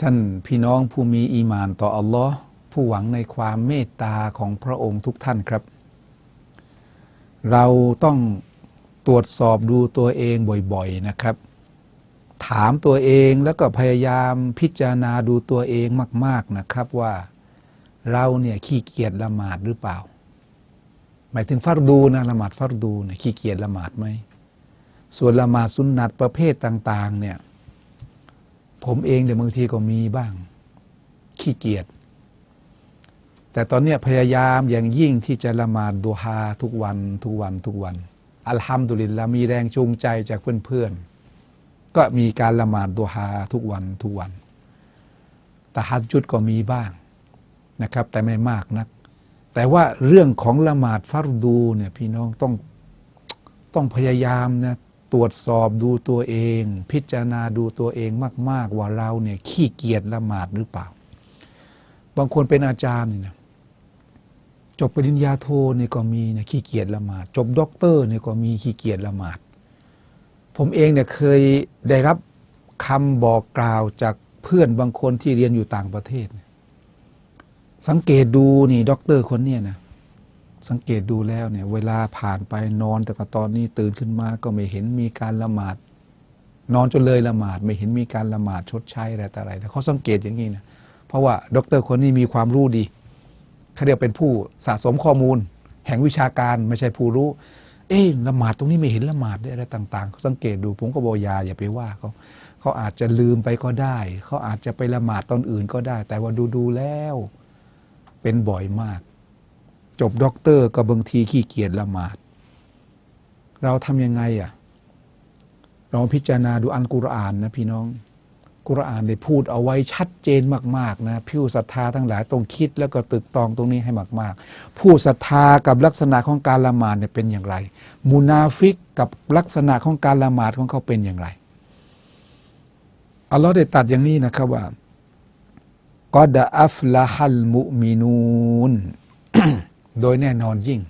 ท่านพี่น้องผู้มีอีมานต่ออัลลอฮ์ผู้หวังในความเมตตาของพระองค์ทุกท่านครับ เราต้องตรวจสอบดูตัวเองบ่อยๆนะครับ ถามตัวเองแล้วก็พยายามพิจารณาดูตัวเองมาก ๆนะครับว่า เราเนี่ยขี้เกียจละหมาดหรือเปล่า หมายถึงฟัรดูนะละหมาดฟัรดูเนี่ยขี้เกียจละหมาดไหมส่วนละหมาดสุนนัตประเภทต่าง ๆ เนี่ย ผมเองเดี๋ยวบางทีก็มีบ้าง ขี้เกียจแต่ตอนนี้พยายามอย่างยิ่งที่จะละหมาดดูฮาทุกวันทุกวันทุกวัน อัลฮัมดุลิลละมีแรงจูงใจจากเพื่อนๆ ก็มีการละหมาดดูฮาทุกวันทุกวันแต่ฮัดจุดก็มีบ้างนะครับ แต่ไม่มากนัก แต่ว่าเรื่องของละหมาดฟัรดูเนี่ยพี่น้องต้องต้องพยายามนะ ตรวจสอบดูตัวเอง พิจารณาดูตัวเองมาก ๆ ว่าเราเนี่ยขี้เกียจละหมาดหรือเปล่า บางคนเป็นอาจารย์เนี่ยจบปริญญาโทเนี่ยก็มีเนี่ยขี้เกียจละหมาด จบด็อกเตอร์เนี่ยก็มีขี้เกียจละหมาด ผมเองเนี่ยเคยได้รับคำบอกกล่าวจากเพื่อนบางคนที่เรียนอยู่ต่างประเทศ สังเกตดูนี่ด็อกเตอร์คนเนี่ยนะ สังเกตดูแล้วเนี่ยเวลาผ่านไปนอนแต่ก็ตอนนี้ตื่นขึ้นมาก็ไม่เห็นมีการละหมาด นอนจนเลยละหมาด ไม่เห็นมีการละหมาดชดใช้อะไรแต่อะไรนะเขาสังเกตอย่างนี้นะเพราะว่าด็อกเตอร์คนนี้มีความรู้ดีเขาเรียกเป็นผู้สะสมข้อมูล แห่งวิชาการไม่ใช่ผู้รู้ เอ๊ละหมาดตรงนี้ไม่เห็นละหมาดได้อะไรต่างๆเขาสังเกตดูผมก็บอกยาอย่าไปว่าเขาเขาอาจจะลืมไปก็ได้ เขาอาจจะไปละหมาดตอนอื่นก็ได้ แต่ว่าดูๆแล้ว เป็นบ่อยมาก จบด็อกเตอร์ก็บางทีขี้เกียจละหมาด เราทำยังไงอะเราพิจารณาดูอันกุรอานนะพี่น้อง กุรอานได้พูดเอาไว้ชัดเจนมาก ๆ นะผู้ศรัทธาทั้งหลายต้องคิดแล้วก็ตึกตองตรงนี้ให้มาก ๆ ผู้ศรัทธากับลักษณะของการละหมาดเนี่ยเป็นอย่างไรมุนาฟิกกับลักษณะของการละหมาดของเขาเป็นอย่างไรอัลลอฮ์ได้ตัดอย่างนี้นะครับว่ากอดอัฟละฮัลมุมินูน โดยแน่นอนยิ่ง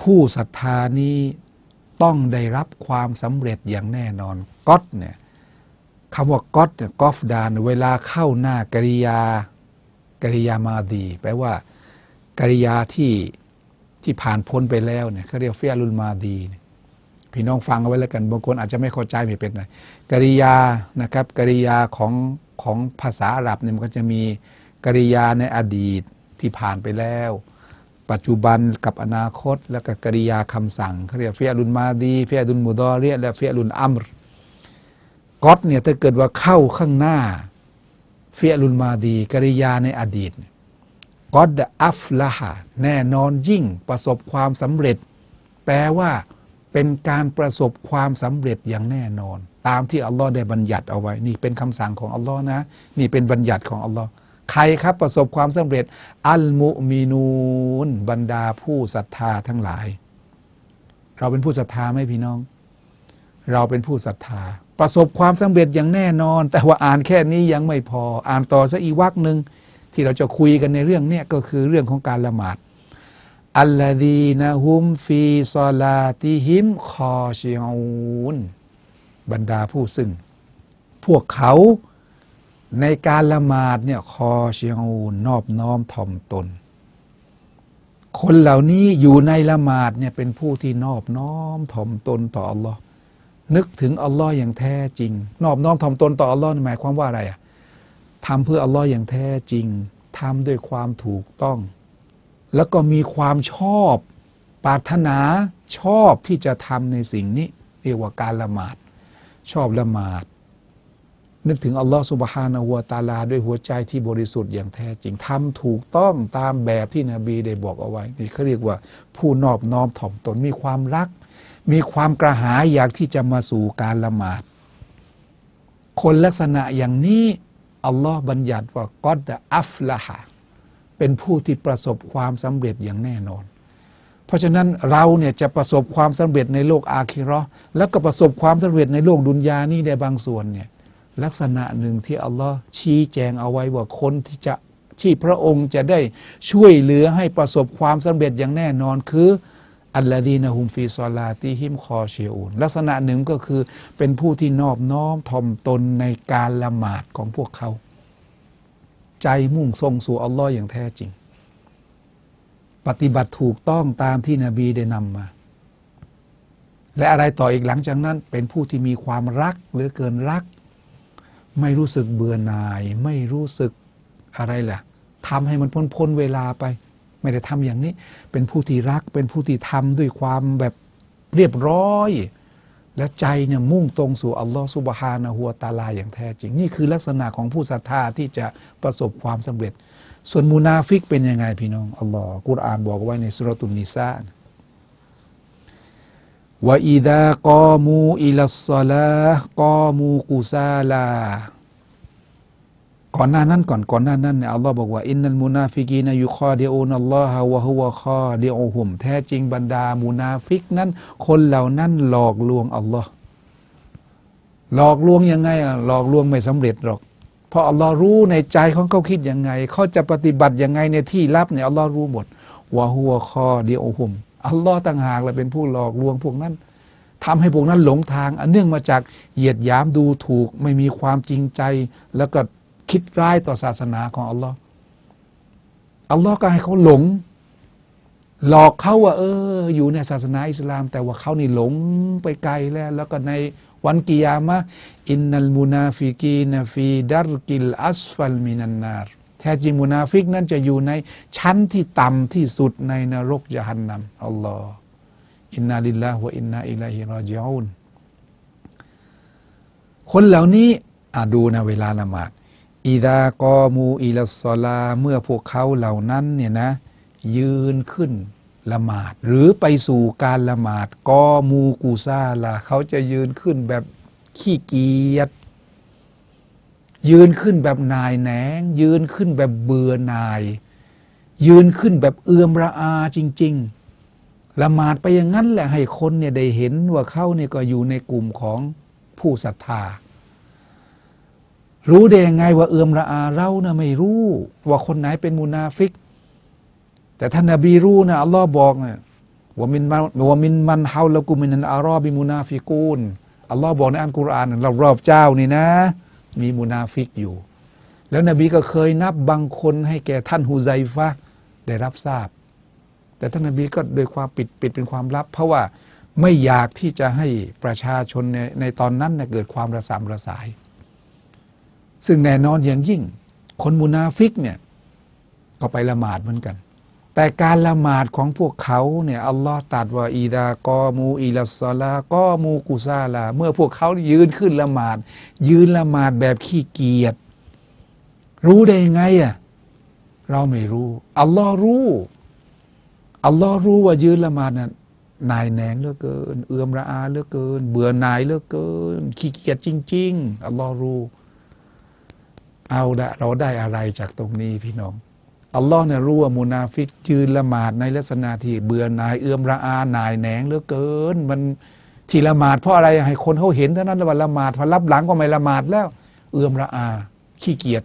ผู้ศรัทธานี้ต้องได้รับความสำเร็จอย่างแน่นอนก็ตเนี่ยคำว่าก็ตเนี่ยกอฟดานเวลาเข้าหน้ากริยากริยามาดี แปลว่า กริยาที่ที่ผ่านพ้นไปแล้วเนี่ยเขาเรียกเฟียรุลมาดีพี่น้องฟังเอาไว้แล้วกันบางคนอาจจะไม่เข้าใจไม่เป็นไรกริยานะครับกริยาของของภาษาอาหรับเนี่ยมันก็จะมีกริยาในอดีตที่ผ่านไปแล้ว ปัจจุบันกับอนาคต แล้วก็กริยาคำสั่งเรียกเฟียรุนมาดีเฟียรุนมุดอเรียและเฟียรุนอัมรกอตเนี่ยถ้าเกิดว่าเข้าข้างหน้าเฟียรุนมาดีกริยาในอดีตกอดอัฟละฮะแน่นอนยิ่งประสบความสำเร็จ แปลว่าเป็นการประสบความสำเร็จอย่างแน่นอน ตามที่อัลลอฮ์ได้บัญญัติเอาไว้ นี่เป็นคำสั่งของอัลลอฮ์นะ นี่เป็นบัญญัติของอัลลอฮ์ ใครครับประสบความสำเร็จ อัลมุมินูนบรรดาผู้ศรัทธาทั้งหลาย เราเป็นผู้ศรัทธาไหมพี่น้อง เราเป็นผู้ศรัทธา ประสบความสำเร็จอย่างแน่นอน แต่ว่าอ่านแค่นี้ยังไม่พอ อ่านต่อซะอีกวักหนึ่งที่เราจะคุยกันในเรื่องเนี้ยก็คือเรื่องของการละหมาดอัลลดีนะฮุมฟีซอลาติฮิมคอชิอูนบรรดาผู้ซึ่ง พวกเขา ในการละหมาดเนี่ยคอเชิอูนนอบน้อมถ่อมตน คนเหล่านี้อยู่ในละหมาดเนี่ยเป็นผู้ที่นอบน้อมถ่อมตนต่ออัลลอฮ์นึกถึงอัลลอฮ์อย่างแท้จริง นอบน้อมถ่อมตนต่ออัลลอฮ์หมายความว่าอะไรอะทำเพื่ออัลลอฮ์อย่างแท้จริงทำด้วยความถูกต้อง แล้วก็มีความชอบปรารถนาชอบที่จะทำในสิ่งนี้ เรียกว่าการละหมาด ชอบละหมาด นึกถึงอัลลอฮฺสุบฮานะฮูวตาลา ด้วยหัวใจที่บริสุทธิ์อย่างแท้จริงทำถูกต้องตามแบบที่นบีได้บอกเอาไว้ นี่เขาเรียกว่าผู้นอบน้อมถ่อมตนมีความรัก มีความกระหายอยากที่จะมาสู่การละหมาด คนลักษณะอย่างนี้อัลลอฮ์บัญญัติว่ากอดอัฟละฮะเป็นผู้ที่ประสบความสำเร็จอย่างแน่นอน เพราะฉะนั้นเราเนี่ยจะประสบความสำเร็จในโลกอาคิราะห์แล้วก็ประสบความสำเร็จในโลกดุนยานี่ในบางส่วนเนี่ย ลักษณะหนึ่งที่อัลลอฮ์ชี้แจงเอาไว้ว่าคนที่จะที่พระองค์จะได้ช่วยเหลือให้ประสบความสำเร็จอย่างแน่นอนคืออัลลอดีนะฮุมฟีซอลาติฮิมคอเชอูนลักษณะหนึ่งก็คือเป็นผู้ที่นอบน้อมถ่อมตนในการละหมาดของพวกเขา ใจมุ่งทรงสู่อัลลอฮ์อย่างแท้จริง ปฏิบัติถูกต้องตามที่นบีได้นำมา และอะไรต่ออีกหลังจากนั้นเป็นผู้ที่มีความรักเหลือเกินรัก ไม่รู้สึกเบื่อหน่าย ไม่รู้สึกอะไรแหละทำให้มันพ้นพ้นเวลาไป ไม่ได้ทำอย่างนี้ เป็นผู้ที่รัก เป็นผู้ที่ทำด้วยความแบบเรียบร้อย และใจเนี่ยมุ่งตรงสู่อัลลอฮฺสุบฮานะฮูวตาลาอย่างแท้จริง นี่คือลักษณะของผู้ศรัทธาที่จะประสบความสำเร็จ ส่วนมูนาฟิกเป็นยังไงพี่น้องอัลลอฮ์กุรอานบอกไว้ในสุรตุนนิสาน ว่าอิดากอมูอิลัสซาลากอมูกุซาลา ก่อนหน้านั้นก่อนก่อนหน้านั้นเนี่ยอัลลอฮ์บอกว่าอินนัลมุนาฟิกีนยุคอเดอูนัลลอฮะวะฮุวะคอเดอูฮุมแท้จริงบรรดามุนาฟิกนั้น คนเหล่านั้นหลอกลวงอัลลอฮ์หลอกลวงยังไงอะหลอกลวงไม่สำเร็จหรอกเพราะอัลลอฮ์รู้ในใจของเขาคิดยังไง เขาจะปฏิบัติยังไงในที่ลับเนี่ยอัลลอฮ์รู้หมดวะฮุวะคอเดอูฮุม อัลลอฮ์ต่างหากแหละเป็นผู้หลอกลวงพวกนั้นทำให้พวกนั้นหลงทาง อันเนื่องมาจากเหยียดหยามดูถูก ไม่มีความจริงใจ แล้วก็คิดร้ายต่อศาสนาของอัลลอฮ์อัลลอฮ์ก็ให้เขาหลง หลอกเขาว่า เออ อยู่ในศาสนาอิสลาม แต่ว่าเขานี่หลงไปไกลแล้ว แล้วก็ในวันกิยามะอินนัลมุนาฟิกีนฟีดัรกิลอัสฟัลมินันนาร แท้จริงมุนาฟิกนั้นจะอยู่ในชั้นที่ต่ำที่สุดในนรกยะฮันนัมอัลลอฮ์อินนาลิลลาฮ์วะอินนาอิลัยฮิรอจิอูนคนเหล่านี้อะดูนะเวลาละหมาดอิดากอมูอิลัสลา เมื่อพวกเขาเหล่านั้นเนี่ยนะ ยืนขึ้นละหมาด หรือไปสู่การละหมาดกอมูกูซาลาเขาจะยืนขึ้นแบบขี้เกียจ ยืนขึ้นแบบนายแหนง ยืนขึ้นแบบเบื่อนาย ยืนขึ้นแบบเอื่อมระอาจริง ๆ ละหมาดไปอย่างนั้นแหละให้คนเนี่ยได้เห็นว่าเขาเนี่ยก็อยู่ในกลุ่มของผู้ศรัทธา รู้ได้ยังไงว่าเอือมระอาเรานะไม่รู้ ว่าคนไหนเป็นมุนาฟิก แต่ท่านนบีรู้นะอัลลอฮ์บอกนะว่ามินมันว่ามินมันเฮาละกุมินันอารอบิมุนาฟิกูนอัลลอฮ์บอกในอันกุรอานเรารอบเจ้านี่นะ มีมุนาฟิกอยู่ แล้วนบีก็เคยนับบางคนให้แก่ท่านฮุไซฟะได้รับทราบ แต่ท่านนบีก็โดยความปิดปิดเป็นความลับ เพราะว่าไม่อยากที่จะให้ประชาชนในในตอนนั้นเน่ยเกิดความระสำระสาย ซึ่งแน่นอนอย่างยิ่ง คนมุนาฟิกเนี่ยก็ไปละหมาดเหมือนกัน แต่การละหมาดของพวกเขาเนี่ยอัลลอฮ์ตรัดว่าอีดากอมูอิลัสซอลากอมูกุซาลา เมื่อพวกเขายืนขึ้นละหมาด ยืนละหมาดแบบขี้เกียจรู้ได้ยังไงอะเราไม่รู้อัลลอฮ์รู้อัลลอฮ์รู้ว่ายืนละหมาดน่ะนายแหนงเหลือเกิน เอื่อมระอาเหลือเกิน เบื่อหน่ายเหลือเกิน ขี้เกียจจริง ๆ อัลลอฮ์รู้ เอาละเราได้อะไรจากตรงนี้พี่น้อง อัลลอฮ์เนี่ยรู้ว่ามุนาฟิกยืนละหมาดในลักษณะที่เบื่อหน่ายเอื้อมระอาหน่ายแหนงเหลือเกิน มันที่ละหมาดเพราะอะไรให้คนเขาเห็นเท่านั้นว่าละหมาดพอรับหลังก็ไม่ละหมาดแล้ว เอื้อมระอา ขี้เกียจ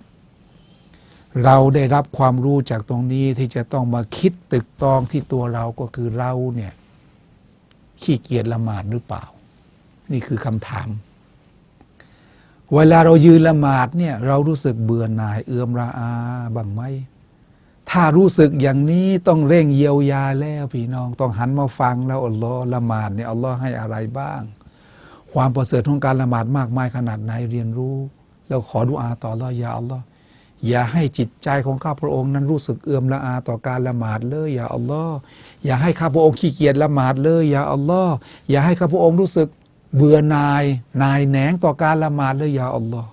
เราได้รับความรู้จากตรงนี้ที่จะต้องมาคิดตึกตองที่ตัวเราก็คือเราเนี่ย ขี้เกียจละหมาดหรือเปล่า นี่คือคำถาม เวลาเรายืนละหมาดเนี่ย เรารู้สึกเบื่อหน่ายเอื้อมระอาบ้างไหม ถ้ารู้สึกอย่างนี้ต้องเร่งเยียวยาแล้วพี่น้อง ต้องหันมาฟังแล้วอัลลอฮ์ละหมาดเนี่ยอัลลอฮ์ให้อะไรบ้าง ความประเสริฐของการละหมาดมากมายขนาดไหนเรียนรู้ แล้วขอดุอาต่อลลอยาอัลลอฮ์อย่าให้จิตใจของข้าพระองค์นั้นรู้สึกเอื่อมละอาต่อการละหมาดเลยอย่าอัลลอฮ์อย่าให้ข้าพระองค์ขี้เกียจละหมาดเลยอย่าอัลลอฮ์อย่าให้ข้าพระองค์รู้สึกเบื่อนายนายแหนงต่อการละหมาดเลยอย่าอัลลอฮ์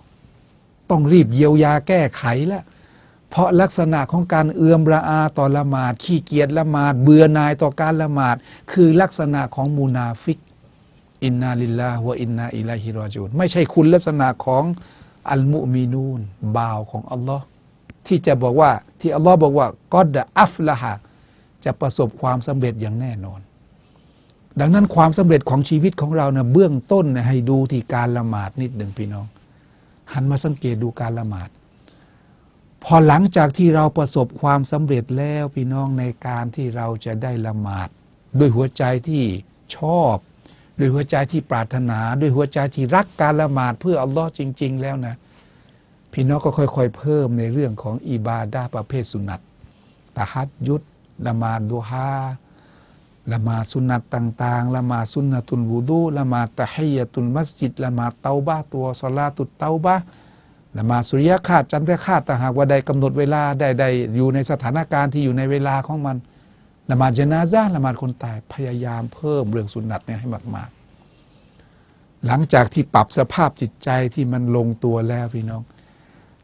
ต้องรีบเยียวยาแก้ไขแล้ว เพราะลักษณะของการเอื่อมระอาต่อละหมาด ขี้เกียจละหมาด เบื่อนายต่อการละหมาด คือลักษณะของมูนาฟิก อินนาลิลลาฮ์วอินนาอิลัยฮิรอจูนไม่ใช่คุณลักษณะของอัลมุมีนูนบ่าวของอัลลอฮ์ที่จะบอกว่าที่อัลลอฮ์บอกว่ากอดอัฟละฮะจะประสบความสำเร็จอย่างแน่นอน ดังนั้นความสำเร็จของชีวิตของเราเนี่ยเบื้องต้นนี่ยให้ดูที่การละหมาดนิดหนึ่งพี่น้อง หันมาสังเกตดูการละหมาด พอหลังจากที่เราประสบความสำเร็จแล้วพี่น้องในการที่เราจะได้ละหมาด ด้วยหัวใจที่ชอบ ด้วยหัวใจที่ปรารถนา ด้วยหัวใจที่รักการละหมาดเพื่ออัลลอฮ์จริง ๆ แล้วนะพี่น้องก็ค่อย ๆ เพิ่มในเรื่องของอิบาดาประเภทสุนัตตะฮัดยุดละหมาดดูฮาละหมาดสุนัตต่างๆละหมาดสุนนะตุนวูดูละหมาดตะฮียะตุนมัสยิดละหมาดเตาบะตัวสลาตุเตาบะ ห์ละมาสุริยะคาดจันทรคาดต่างหากว่าใดกำหนดเวลาใดใดอยู่ในสถานการณ์ที่อยู่ในเวลาของมันละหมาดเจนาซาละหมาดคนตายพยายามเพิ่มเรื่องสุนัตเนี่ยให้มาก ๆ หลังจากที่ปรับสภาพจิตใจที่มันลงตัวแล้วพี่น้อง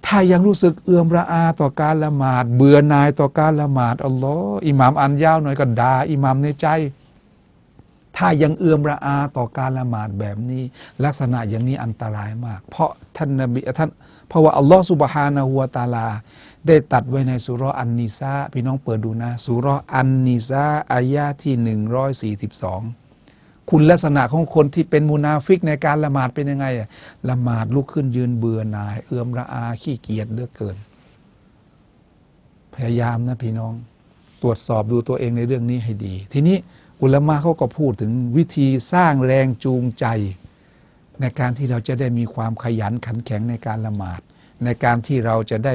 ถ้ายังรู้สึกเอื่อมระอาต่อการละหมาด เบื่อหน่ายต่อการละหมาดอัลลอฮ์อิหมามอันยาวหน่อยก็ด่าอิหมามในใจ ถ้ายังเอื่อมระอาต่อการละหมาดแบบนี้ ลักษณะอย่างนี้อันตรายมาก เพราะท่านนบีท่านเพราะว่าอัลลอฮ์สุบฮานะฮูวตาลา ได้ตัดไว้ในสุรอันนิซาพี่น้องเปิดดูนะสุรอันนิซาอายะที่หนึ่งร้อยสี่สิบสองคุณลักษณะของคนที่เป็นมุนาฟิกในการละหมาดเป็นยังไงละหมาดลุกขึ้นยืนเบื่อหน่าย เอื่อมระอาขี้เกียจเหลือเกิน พยายามนะพี่น้องตรวจสอบดูตัวเองในเรื่องนี้ให้ดี ทีนี้ อุลมะเขาก็พูดถึงวิธีสร้างแรงจูงใจ ในการที่เราจะได้มีความขยันขันแข็งในการละหมาด ในการที่เราจะได้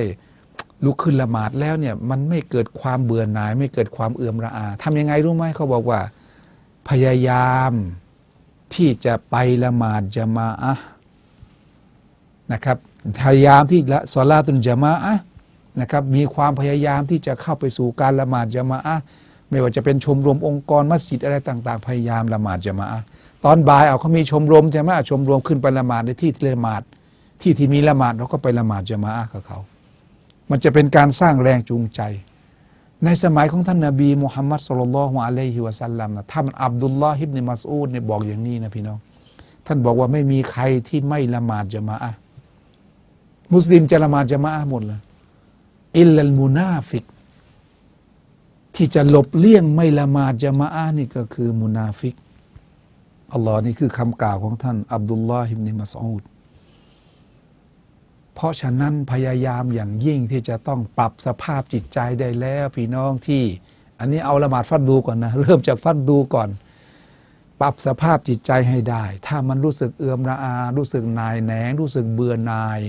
ลุกขึ้นละหมาดแล้วเนี่ยมันไม่เกิดความเบื่อหน่าย ไม่เกิดความเอื่อมระอาทำยังไงรู้ไหมเขาบอกว่า พยายามที่จะไปละหมาดจะมาอะนะครับพยายามที่ละซอลาตุนจะมาอะนะครับมีความพยายามที่จะเข้าไปสู่การละหมาดจะมาอะ ไม่ว่าจะเป็นชมรมองค์กรมัสยิดอะไรต่าง ๆ พยายามละหมาดจะมาตอนบ่ายเอาเขามีชมรมใช่ไหมชมรมขึ้นไปละหมาดในที่ที่ละหมาด ที่ที่มีละหมาดเราก็ไปละหมาดจะมากับเขา มันจะเป็นการสร้างแรงจูงใจ ในสมัยของท่านนาบีมุฮัมมัดสุลลัลลอฮุอะลัยฮิวะสัลลัมนะท่านอับดุลลอฮิบเนมัสอูดเนี่ยบอกอย่างนี้นะพี่น้อง ท่านบอกว่าไม่มีใครที่ไม่ละหมาดจะมาอะห์มุสลิมจะละหมาดจะมาอะห์หมดเลยอิลลัลมุนาฟิก ที่จะหลบเลี่ยงไม่ละหมาดจะมาอะห์นี่ก็คือมุนาฟิกอัลลอฮ์นี่คือคำกล่าวของท่าน อับดุลลอฮิบเนมัสอูดเพราะฉะนั้นพยายามอย่างยิ่งที่จะต้องปรับสภาพจิตใจได้แล้วพี่น้องที่ อันนี้เอาละหมาดฟัดดูก่อนนะ เริ่มจากฟัดดูก่อน ปรับสภาพจิตใจให้ได้ ถ้ามันรู้สึกเอื่อมระอา รู้สึกนายแหนง รู้สึกเบื่อนาย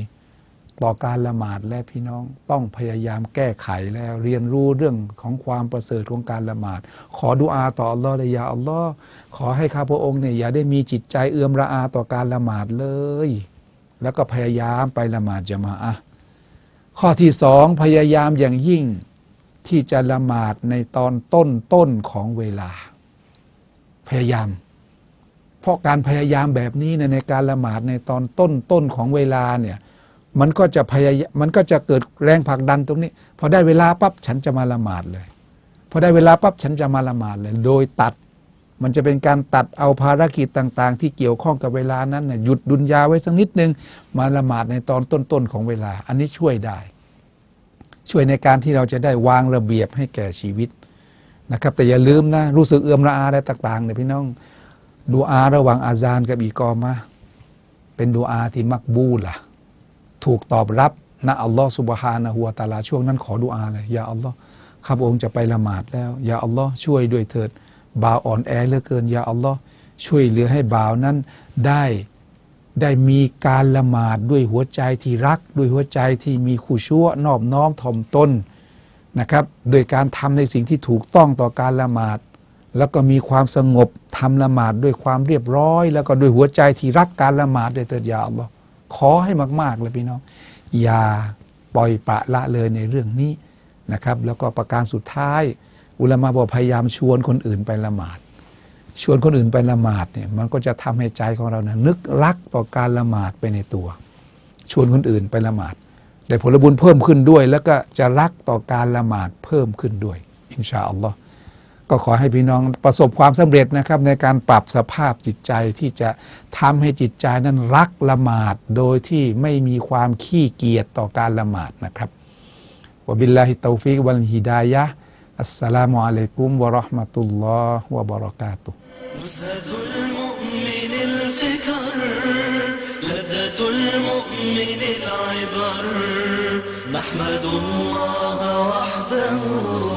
ต่อการละหมาดและพี่น้องต้องพยายามแก้ไขแล้วเรียนรู้เรื่องของความประเสริฐของการละหมาด ขอดุอาต่ออัลลอฮ์เลยยาอัลลอฮ์ขอให้ข้าพระองค์เนี่ยอย่าได้มีจิตใจเอื่อมระอาต่อการละหมาดเลย แล้วก็พยายามไปละหมาดจะมาอะข้อที่สองพยายามอย่างยิ่งที่จะละหมาดในตอนต้นต้นของเวลา พยายาม เพราะการพยายามแบบนี้เนยในการละหมาดในตอนต้นต้นของเวลาเนี่ย มันก็จะพยายมันก็จะเกิดแรงผลักดันตรงนี้ พอได้เวลาปั๊บฉันจะมาละหมาดเลย พอได้เวลาปั๊บฉันจะมาละหมาดเลย โดยตัด มันจะเป็นการตัดเอาภารกิจต่าง ๆ ที่เกี่ยวข้องกับเวลานั้นน่ยหยุดดุนยาไว้สักนิดนึง มาละหมาดในตอนต้นๆของเวลา อันนี้ช่วยได้ ช่วยในการที่เราจะได้วางระเบียบให้แก่ชีวิตนะครับ แต่อย่าลืมนะรู้สึกเอื่อมระอาอะไรต่างๆเนี่ยพี่น้องดูอาระหว่างอาซานกับอีกอมาเป็นดูอาที่มักบูล่ะ ถูกตอบรับนะอัลลอฮ์สุบฮานะฮูวตาลาช่วงนั้นขอดุอาเลยยาอัลลอฮ์ข้าพระองค์จะไปละหมาดแล้วยาอัลลอฮ์ช่วยด้วยเถิดบ่าวอ่อนแอเหลือเกินยาอัลลอฮ์ช่วยเหลือให้บ่าวนั้นได้ได้มีการละหมาดด้วยหัวใจที่รัก ด้วยหัวใจที่มีขู่ชั่วนอบน้อมถ่อมตนนะครับโดยการทำในสิ่งที่ถูกต้องต่อการละหมาด แล้วก็มีความสงบทำละหมาดด้วยความเรียบร้อย แล้วก็ด้วยหัวใจที่รักการละหมาดด้วยเถิดยาอัลลอฮ์ ขอให้มาก ๆ เลยพี่น้อง อย่าปล่อยปละละเลยในเรื่องนี้นะครับ แล้วก็ประการสุดท้าย อุลามะบอกพยายามชวนคนอื่นไปละหมาด ชวนคนอื่นไปละหมาดเนี่ยมันก็จะทำให้ใจของเรานะนึกรักต่อการละหมาดไปในตัว ชวนคนอื่นไปละหมาดได้ผลบุญเพิ่มขึ้นด้วย แล้วก็จะรักต่อการละหมาดเพิ่มขึ้นด้วย อินชาอัลลอฮ์ ก็ขอให้พี่น้องประสบความสำเร็จนะครับ ในการปรับสภาพจิตใจที่จะทำให้จิตใจนั้นรักละหมาด โดยที่ไม่มีความขี้เกียจต่อการละหมาดนะครับวะบิลลาฮิตตอฟิกวัลฮิดายะฮ์อัสสลามุอะลัยกุมวะเราะห์มะตุลลอฮ์วะบะเราะกาตุฮ์ نزهة المؤمن الفكر لذة المؤمن العبر نحمد الله وحده